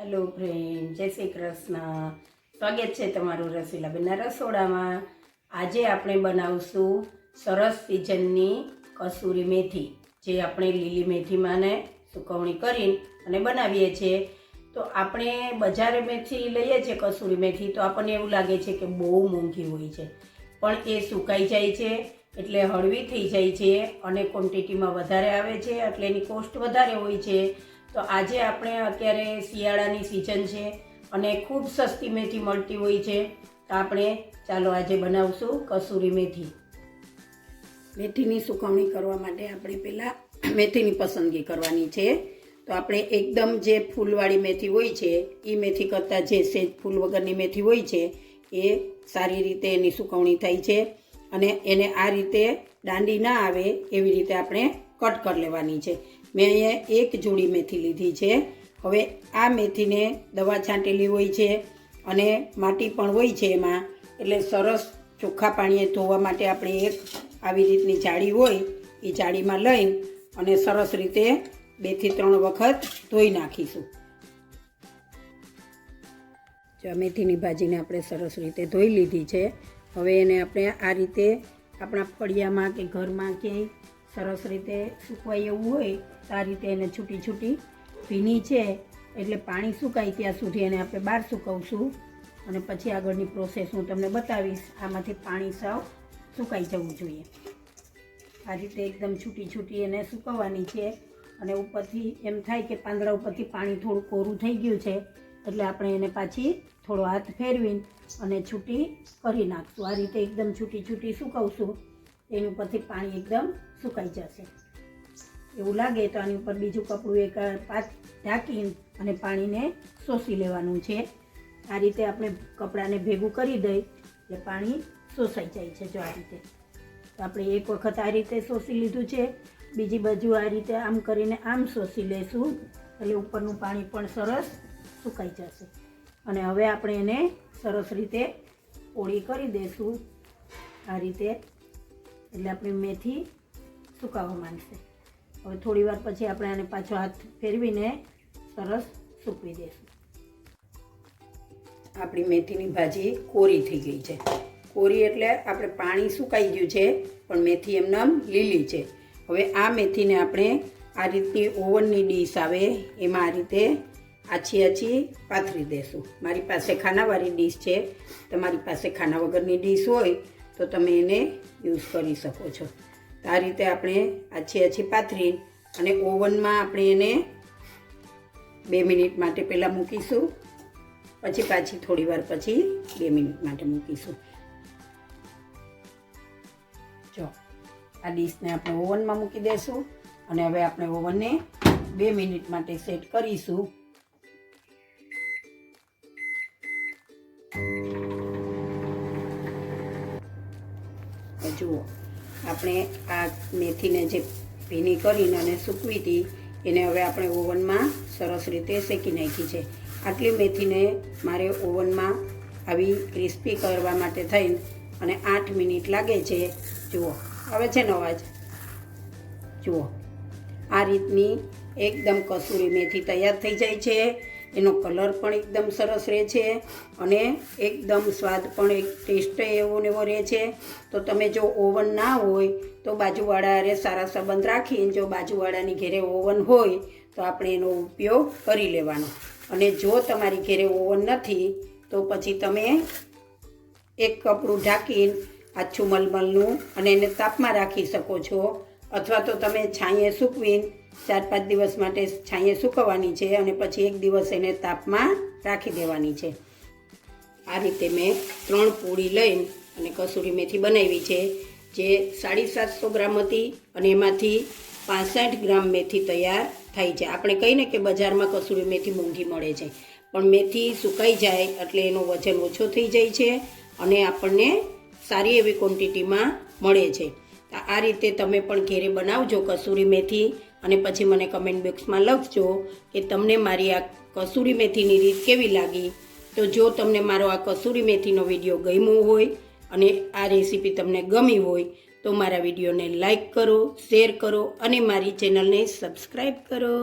Hello friend, જય શ્રી કૃષ્ણ. સ્વાગત છે તમારું રસીલાબેનના રસોડામાં. આજે આપણે બનાવશું સરસ સિઝનની કસૂરી મેથી, જે આપણે લીલી મેથીમાં ને સુકવણી કરીને અને બનાવીએ છીએ. તો આપણે બજારે મેથી લઈએ છીએ કસૂરી મેથી, તો આપણને એવું લાગે છે કે બહુ મોંઘી હોય છે. પણ એ સુકાઈ જાય છે, એટલે હળવી થઈ જાય છે અને ક્વોન્ટિટીમાં વધારે આવે છે, એટલે એની કોસ્ટ વધારે હોય છે. તો આજે આપણે અત્યારે શિયાળાની સિઝન છે અને ખૂબ સસ્તી મેથી મળતી હોય છે. તો આપણે ચાલો આજે બનાવશું કસૂરી મેથી. મેથીની સુકવણી કરવા માટે આપણે પહેલાં મેથીની પસંદગી કરવાની છે. તો આપણે એકદમ જે ફૂલવાળી મેથી હોય છે એ મેથી કરતાં જે સેજ ફૂલ વગરની મેથી હોય છે, એ સારી રીતે એની સુકવણી થાય છે અને એને આ રીતે દાંડી ના આવે એવી રીતે આપણે કટ કરી લેવાની છે. મેં અહીંયા એક જોડી મેથી લીધી છે. હવે આ મેથીને દવા છાંટેલી હોય છે અને માટી પણ હોય છે એમાં. એટલે સરસ ચોખ્ખા પાણીએ ધોવા માટે આપણે એક આવી રીતની જાળી હોય એ જાળીમાં લઈ અને સરસ રીતે બેથી ત્રણ વખત ધોઈ નાખીશું. જો મેથીની ભાજીને આપણે સરસ રીતે ધોઈ લીધી છે. હવે એને આપણે આ રીતે આપણા ફળિયામાં કે ઘરમાં ક્યાંય સરસ રીતે સૂકવાય એવું હોય, તો આ રીતે એને છૂટી છૂટી ભીની છે, એટલે પાણી સુકાય ત્યાં સુધી એને આપણે બહાર સૂકવશું. અને પછી આગળની પ્રોસેસ હું તમને બતાવીશ, આમાંથી પાણી સાવ સુકાઈ જવું જોઈએ. આ રીતે એકદમ છૂટી છૂટી એને સૂકવવાની છે. અને ઉપરથી એમ થાય કે પાંદડા ઉપરથી પાણી થોડું કોરું થઈ ગયું છે, એટલે આપણે એને પાછી થોડો હાથ ફેરવીને અને છૂટી કરી નાખશું. આ રીતે એકદમ છૂટી છૂટી સુકવશું. એની ઉપરથી પાણી એકદમ સુકાઈ જશે. એવું લાગે તો આની ઉપર બીજું કપડું એક પાત ઢાંકીને અને પાણીને શોષી લેવાનું છે. આ રીતે આપણે કપડાને ભેગું કરી દઈ એટલે પાણી શોષાઈ જાય છે જો આ રીતે. તો આપણે એક વખત આ રીતે શોષી લીધું છે. બીજી બાજુ આ રીતે આમ કરીને આમ શોષી લેશું એટલે ઉપરનું પાણી પણ સરસ સુકાઈ જશે. અને હવે આપણે એને સરસ રીતે ઓળી કરી દઈશું આ રીતે એટલે આપણી મેથી સુકાવા માંડશે. હવે થોડી વાર પછી આપણે આને પાછો હાથ ફેરવીને સરસ સૂકવી દઈશું આપણી મેથીની ભાજી કોરી થઈ ગઈ છે. કોરી એટલે આપણે પાણી સુકાઈ ગયું છે, પણ મેથી એમનામ લીલી છે. હવે આ મેથીને આપણે આ રીતની ઓવનની ડીશ આવે એમાં આ રીતે આછી આછી પાથરી દેશું. મારી પાસે ખાનાવાળી ડીશ છે. તમારી પાસે ખાના વગરની ડીશ હોય તો તમે એને યુઝ કરી શકો છો. આ રીતે આપણે આછી આછી પાથરી અને ઓવનમાં આપણે એને બે મિનિટ માટે પહેલાં મૂકીશું. પછી પાછી થોડી વાર પછી બે મિનિટ માટે મૂકીશું. જો, આ ડીશને આપણે ઓવનમાં મૂકી દઈશું અને હવે આપણે ઓવનને બે મિનિટ માટે સેટ કરીશું. આપણે આ મેથીને જે ભીની કરીને અને સૂકવી હતી, એને હવે આપણે ઓવનમાં સરસ રીતે શેકી નાખી છે. આટલી મેથીને મારે ઓવનમાં આવી ક્રિસ્પી કરવા માટે થઈ અને આઠ મિનિટ લાગે છે. જુઓ, આવે છે ને અવાજ? જુઓ, આ રીતની એકદમ કસૂરી મેથી તૈયાર થઈ જાય છે. એનો કલર પણ એકદમ સરસ રહે છે અને એકદમ સ્વાદ પણ એક ટેસ્ટ એવો ને એવો રહે છે. તો તમે જો ઓવન ના હોય તો બાજુવાળા હારે સારા સંબંધ રાખીને જો બાજુવાળાની ઘેરે ઓવન હોય તો આપણે એનો ઉપયોગ કરી લેવાનો. અને જો તમારી ઘેરે ઓવન નથી તો પછી તમે એક કપડું ઢાંકીને આછું મલમલનું અને એને તાપમાં રાખી શકો છો. અથવા તો તમે છાંયે સૂકવીને ચાર પાંચ દિવસ માટે છાંયે સૂકવવાની છે અને પછી એક દિવસ એને તાપમાં રાખી દેવાની છે. આ રીતે મેં ત્રણ પૂરી લઈને અને કસૂરી મેથી બનાવી છે, જે સાડી સાતસો ગ્રામ હતી અને એમાંથી પાસઠ ગ્રામ મેથી તૈયાર થાય છે. આપણે કહીને કે બજારમાં કસૂરી મેથી મોંઘી મળે છે. પણ મેથી સુકાઈ જાય એટલે એનો વજન ઓછો થઈ જાય છે અને આપણને સારી એવી ક્વોન્ટિટીમાં મળે છે. આ રીતે તમે પણ ઘેરે બનાવજો કસૂરી મેથી અને પછી મને કમેન્ટ બોક્સમાં લખજો કે તમને મારી આ કસૂરી મેથીની રીત કેવી લાગી. તો જો તમને મારો આ કસૂરી મેથીનો વીડિયો ગમ્યો હોય અને આ રેસીપી તમને ગમી હોય, તો મારા વિડીયોને લાઈક કરો, શેર કરો અને મારી ચેનલને સબસ્ક્રાઈબ કરો.